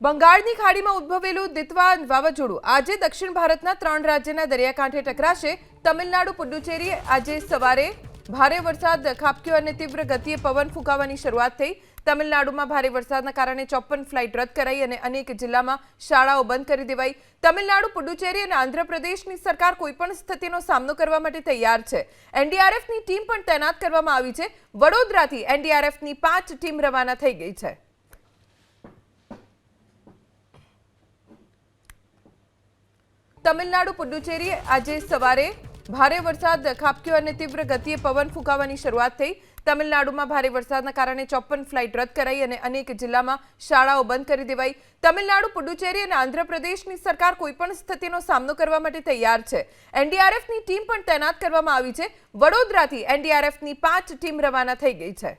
બંગાળની ખાડીમાં ઉદ્ભવેલું દિતવા વાવાઝોડું આજે દક્ષિણ ભારતના ત્રણ રાજ્યના દરિયાકાંઠે ટકરાશે. તમિલનાડુ, પુડુચેરી આજે સવારે ભારે વરસાદ ખાબક્યો અને તીવ્ર ગતિએ પવન ફૂંકાવાની શરૂઆત થઈ. તમિલનાડુમાં ભારે વરસાદના કારણે ચોપ્પન ફ્લાઇટ રદ કરાઈ અને અનેક જિલ્લામાં શાળાઓ બંધ કરી દેવાઈ. તમિલનાડુ, પુડુચેરી અને આંધ્રપ્રદેશની સરકાર કોઈપણ સ્થિતિનો સામનો કરવા માટે તૈયાર છે. એનડીઆરએફની ટીમ પણ તૈનાત કરવામાં આવી છે. વડોદરાથી એનડીઆરએફની પાંચ ટીમ રવાના થઈ ગઈ છે. તમિલનાડુ, પુડુચેરી આજે સવારે ભારે વરસાદ ખાબક્યો અને તીવ્ર ગતિએ પવન ફૂંકાવાની શરૂઆત થઈ. તમિલનાડુમાં ભારે વરસાદના કારણે ચોપ્પન ફ્લાઇટ રદ કરાઈ અને અનેક જિલ્લામાં શાળાઓ બંધ કરી દેવાઈ. તમિલનાડુ, પુડુચેરી અને આંધ્રપ્રદેશની સરકાર કોઈપણ સ્થિતિનો સામનો કરવા માટે તૈયાર છે. એનડીઆરએફની ટીમ પણ તૈનાત કરવામાં આવી છે. વડોદરાથી એનડીઆરએફની પાંચ ટીમ રવાના થઈ ગઈ છે.